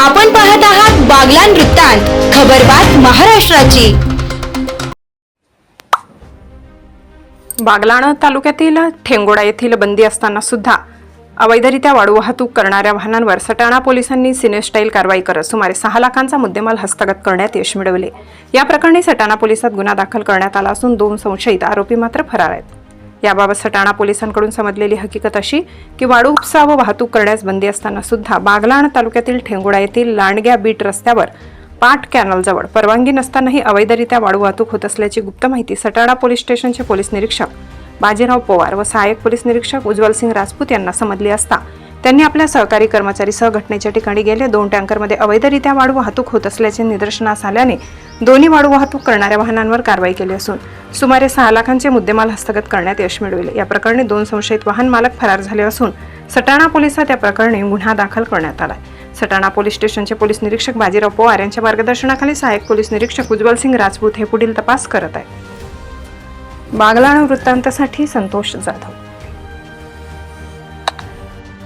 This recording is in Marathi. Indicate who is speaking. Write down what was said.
Speaker 1: आपण पाहत आहात बागला वृत्तांत खबरबात महाराष्ट्राची.
Speaker 2: बागलाण तालुक्यातील ठेंगोडा येथील बंदी असताना सुद्धा अवैधरित्या वाळू वाहतूक करणाऱ्या वाहनांवर सटाणा पोलिसांनी सिनेस्टाईल कारवाई करत सुमारे सहा लाखांचा मुद्देमाल हस्तगत करण्यात यश मिळवले. या प्रकरणी सटाणा पोलिसात गुन्हा दाखल करण्यात आला असून दोन संशयित आरोपी मात्र फरार आहेत. याबाबत सटाणा पोलिसांकडून समजलेली हकीकत अशी की वाळू उपसा व वाहतूक करण्यास बंदी असताना सुद्धा बागलाण तालुक्यातील ठेंगुडा येथील लांडग्या बीट रस्त्यावर पाट कॅनलजवळ परवानगी नसतानाही अवैधरित्या वाळू वाहतूक होत असल्याची गुप्त माहिती सटाणा पोलीस स्टेशनचे पोलीस निरीक्षक बाजीराव पवार व सहाय्यक पोलीस निरीक्षक उज्ज्वल सिंग राजपूत यांना समजली असता त्यांनी आपल्या सहकारी कर्मचारीसह घटनेच्या ठिकाणी गेले. दोन टँकरमध्ये अवैधरित्या वाळू वाहतूक होत असल्याचे निदर्शनास आल्याने दोन्ही वाळू वाहतूक करणाऱ्या वाहनांवर कारवाई केली असून सुमारे सहा लाखांचे मुद्देमाल हस्तगत करण्यात यश मिळविले. या प्रकरणी दोन संशयित वाहन मालक फरार झाले असून सटाणा पोलिसात या प्रकरणी गुन्हा दाखल करण्यात आला सटाणा पोलीस स्टेशनचे पोलीस निरीक्षक बाजीराव पवार यांच्या मार्गदर्शनाखाली सहाय्यक पोलीस निरीक्षक उज्ज्वल सिंग राजपूत हे पुढील तपास करत आहेत. बागलाण वृत्तांतासाठी संतोष जाधव.